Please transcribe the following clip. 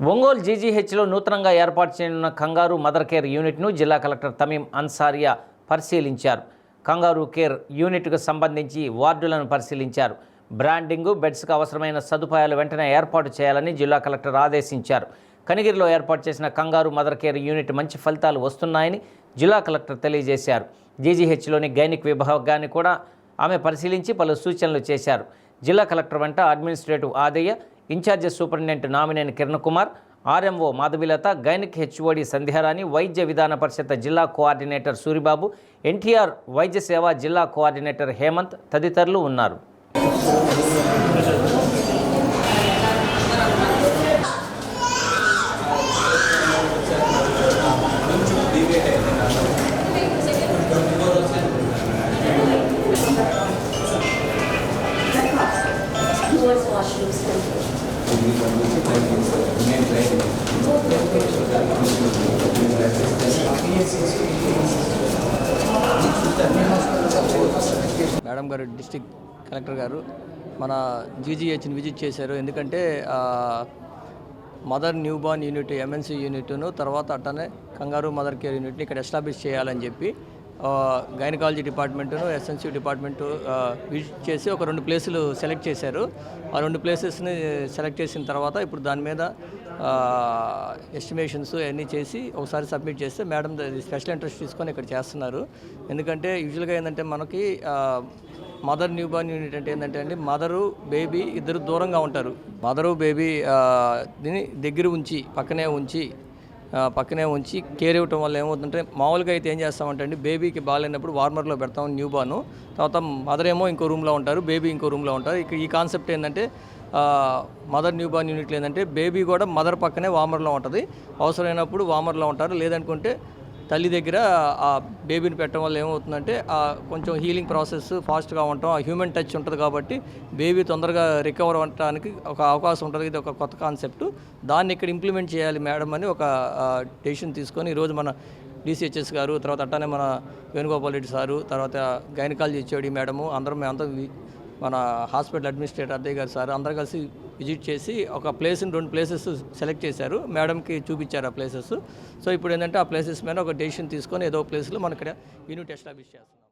ఒంగోలు జీజీహెచ్లో నూతనంగా ఏర్పాటు చేయనున్న కంగారు మదర్ కేర్ యూనిట్ను జిల్లా కలెక్టర్ తమీం అన్సారియా పరిశీలించారు. కంగారు కేర్ యూనిట్కు సంబంధించి వార్డులను పరిశీలించారు. బ్రాండింగు బెడ్స్కు అవసరమైన సదుపాయాలు వెంటనే ఏర్పాటు చేయాలని జిల్లా కలెక్టర్ ఆదేశించారు. కనిగిరిలో ఏర్పాటు చేసిన కంగారు మదర్ కేర్ యూనిట్ మంచి ఫలితాలు వస్తున్నాయని జిల్లా కలెక్టర్ తెలియజేశారు. జీజీహెచ్లోని గైనిక్ విభాగాన్ని కూడా ఆమె పరిశీలించి పలు సూచనలు చేశారు. జిల్లా కలెక్టర్ వెంట administrative Adayya incharge superintendent Namineni Kiran Kumar RMO Madhavilatha gynaec HOD Sandhyarani Vaidya Vidhana Parishad జిల్లా కోఆర్డినేటర్ సూరిబాబు ఎన్టీఆర్ వైద్య సేవ జిల్లా కోఆర్డినేటర్ హేమంత్ తదితరులు ఉన్నారు towards washroom. మేడం గారు డిస్టిక్ కలెక్టర్ గారు మన జీజీహెచ్ని విజిట్ చేశారు. ఎందుకంటే mother newborn unit MNC యూనిట్ను తర్వాత అట్టనే కంగారు మదర్ కేర్ యూనిట్ని ఇక్కడ ఎస్టాబ్లిష్ చేయాలని చెప్పి గైనకాలజీ డిపార్ట్మెంటును ఎస్ఎన్సీ డిపార్ట్మెంటు విజిట్ చేసి ఒక రెండు ప్లేసులు సెలెక్ట్ చేశారు. ఆ రెండు ప్లేసెస్ని సెలెక్ట్ చేసిన తర్వాత ఇప్పుడు దాని మీద ఎస్టిమేషన్స్ అన్నీ చేసి ఒకసారి సబ్మిట్ చేస్తే మేడం స్పెషల్ ఇంట్రెస్ట్ తీసుకొని ఇక్కడ చేస్తున్నారు. ఎందుకంటే యూజువల్గా ఏంటంటే మనకి మదర్ న్యూ బార్న్ యూనిట్ అంటే ఏంటంటే అండి మదరు బేబీ ఇద్దరు దూరంగా ఉంటారు. మదరు బేబీ దీని దగ్గర ఉంచి పక్కనే ఉంచి పక్కనే ఉంచి కేర్ ఇవ్వటం వల్ల ఏమవుతుందంటే మామూలుగా అయితే ఏం చేస్తామంటే అండి బేబీకి బాగాలేనప్పుడు వార్మర్లో పెడతాం న్యూ బాను తర్వాత మదర్ ఏమో ఇంకో రూమ్లో ఉంటారు బేబీ ఇంకో రూమ్లో ఉంటారు. ఇక ఈ కాన్సెప్ట్ ఏంటంటే మదర్ న్యూ బార్న్ యూనిట్లు ఏంటంటే బేబీ కూడా మదర్ పక్కనే వామర్లో ఉంటుంది. అవసరమైనప్పుడు వామర్లో ఉంటారు. లేదనుకుంటే తల్లి దగ్గర ఆ బేబీని పెట్టడం వల్ల ఏమవుతుందంటే ఆ కొంచెం హీలింగ్ ప్రాసెస్ ఫాస్ట్గా ఉండటం ఆ హ్యూమన్ టచ్ ఉంటుంది కాబట్టి బేబీ తొందరగా రికవర్ అవ్వడానికి ఒక అవకాశం ఉంటుంది. ఇది ఒక కొత్త కాన్సెప్ట్ దాన్ని ఇక్కడ ఇంప్లిమెంట్ చేయాలి మేడం అని ఒక డెసిషన్ తీసుకొని ఈరోజు మన డిసిహెచ్ఎస్ గారు తర్వాత అట్టానే మన వేణుగోపాల్ రెడ్డి సారు తర్వాత గైనకాలజీ హెచ్ఓడి మేడము అందరం అంతా వి- మన హాస్పిటల్ అడ్మినిస్ట్రేటర్ అదే గారు సార్ అందరు కలిసి విజిట్ చేసి ఒక ప్లేస్ని రెండు ప్లేసెస్ సెలెక్ట్ చేశారు. మేడంకి చూపించారు ఆ ప్లేసెస్. సో ఇప్పుడు ఏంటంటే ఆ ప్లేసెస్ మీద ఒక డెసిషన్ తీసుకొని ఏదో ప్లేస్లో మన ఇక్కడ యూనిట్ ఎస్టాబ్లిష్ చేస్తున్నాం.